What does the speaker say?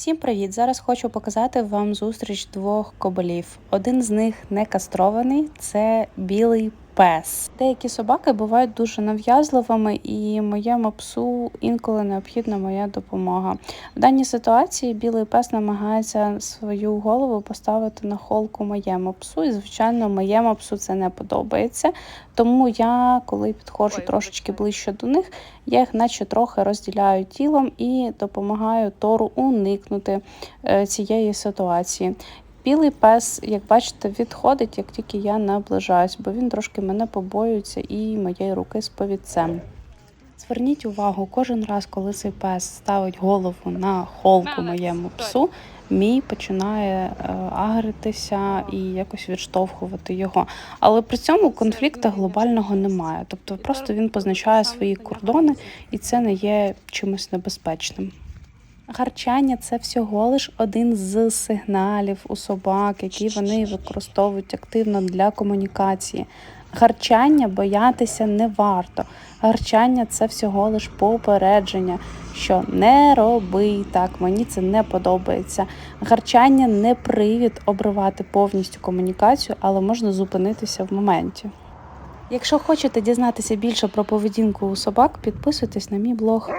Всім привіт! Зараз хочу показати вам зустріч двох коболів. Один з них не кастрований, це білий пес. Деякі собаки бувають дуже нав'язливими, і моєму псу інколи необхідна моя допомога. В даній ситуації білий пес намагається свою голову поставити на холку моєму псу, і звичайно, моєму псу це не подобається. Тому я, коли підходжу Ой, трошечки ближче до них, я їх наче трохи розділяю тілом і допомагаю Тору уникнути е, цієї ситуації. Білий пес, як бачите, відходить, як тільки я наближаюсь, бо він трошки мене побоюється і моєї руки з повідцем. Зверніть увагу, кожен раз, коли цей пес ставить голову на холку моєму псу, мій починає е, агритися і якось відштовхувати його. Але при цьому конфлікту глобального немає. Тобто просто він позначає свої кордони, і це не є чимось небезпечним. Гарчання це всього лиш один з сигналів у собак, які вони використовують активно для комунікації. Гарчання боятися не варто. Гарчання це всього лиш попередження, що не роби так, мені це не подобається. Гарчання не привід обривати повністю комунікацію, але можна зупинитися в моменті. Якщо хочете дізнатися більше про поведінку у собак, підписуйтесь на мій блог.